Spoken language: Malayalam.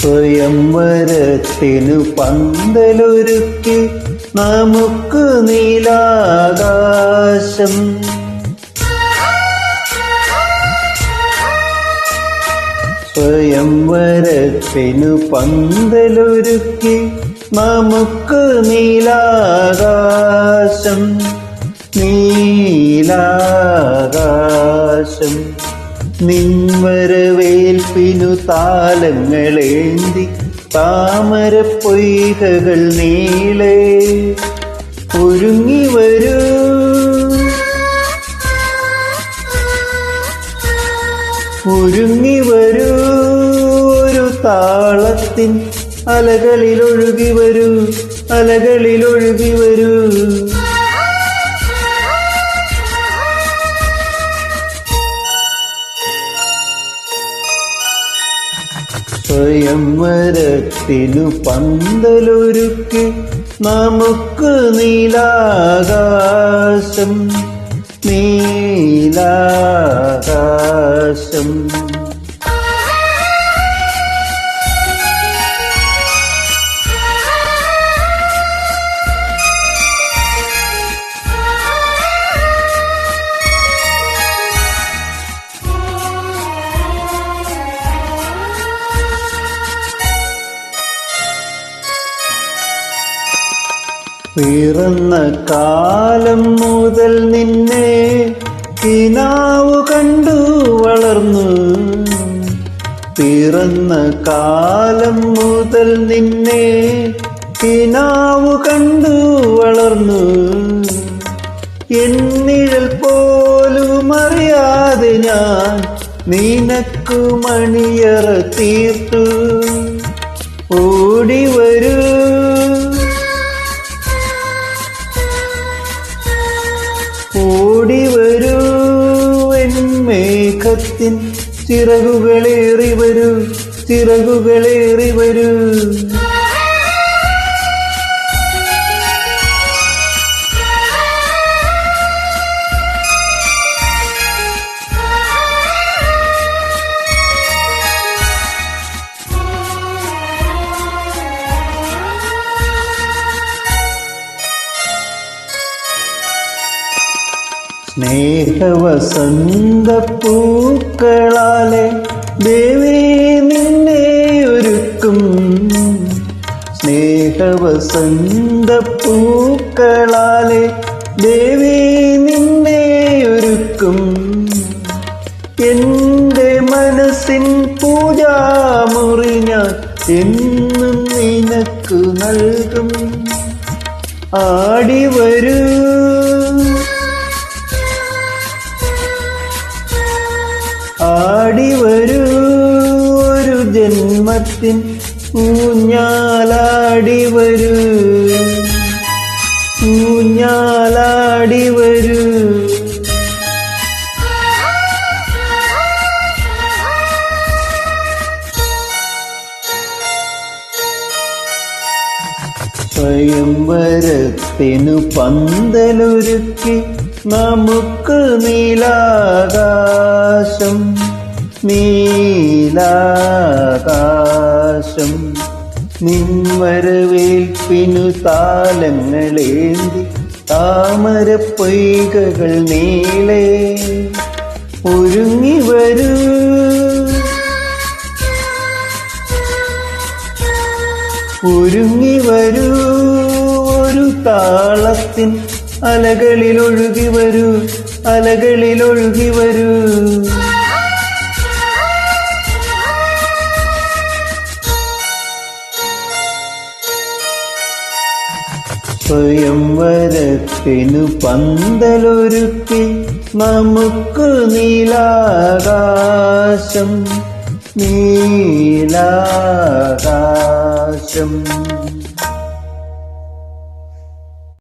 സ്വയംവരത്തിനു പന്തലൊരുക്കി നമുക്ക് നീലാകാശം. സ്വയംവരത്തിനു പന്തലൊരുക്കി നമുക്ക് നീലാകാശം. നീലാകാശം. നിൻവരവേൽപ്പിനു താലങ്ങളേന്തി താമര പൊയ്കകൾ നീളെ. ഒരുങ്ങി വരൂ. ഒരുങ്ങി വരൂ. ഒരു താളത്തിൻ അലകളിൽ ഒഴുകി വരൂ. അലകളിൽ ഒഴുകി വരൂ. സ്വയംവരത്തിനു പന്തലൊരുക്കി നമുക്ക് നീലാകാശം നീലാകാശം. പിറന്ന കാലം മുതൽ നിന്നെ കിനാവു കണ്ടു വളർന്നു. പിറന്ന കാലം മുതൽ നിന്നെ കിനാവു കണ്ടു വളർന്നു. എന്നിഴൽ പോലും അറിയാതെ ഞാൻ നിനക്കു മണിയറ തീർത്തു. ഓടി വരൂ മേഘത്തിൻ ചിറകുകളേറി വരൂ ചിറകുകളേറി വരൂ. സ്നേഹവസന്ത പൂക്കളാലെ ദേവി നിന്നെ ഒരുക്കും. സ്നേഹവസന്ത പൂക്കളാലെ ദേവി നിന്നെ ഒരുക്കും. എന്റെ മനസ്സിൻ പൂജാമുറി ഞാൻ എന്നും നിനക്ക് നൽകും. ആടി വരൂ ജന്മത്തിൻ ഊഞ്ഞാലാടി വരൂ. ഊഞ്ഞാലാടി വരൂ. സ്വയംവരത്തിനു പന്തലൊരുക്കി നമുക്ക് നീലാകാശം നീലാകാശം നിൻവരവേൽപ്പിനു താലങ്ങളേന്തി താമര പൊയ്കകൾ നീളെ ഒരുങ്ങി വരൂ. ഒരുങ്ങി വരൂ. ഒരു താളത്തിൻ അലകളിൽ ഒഴുകി വരൂ. അലകളിൽ ഒഴുകി വരൂ. സ്വയംവരത്തിനു പന്തലൊരുക്കി നമുക്ക് നീലാകാശം നീലാകാശം.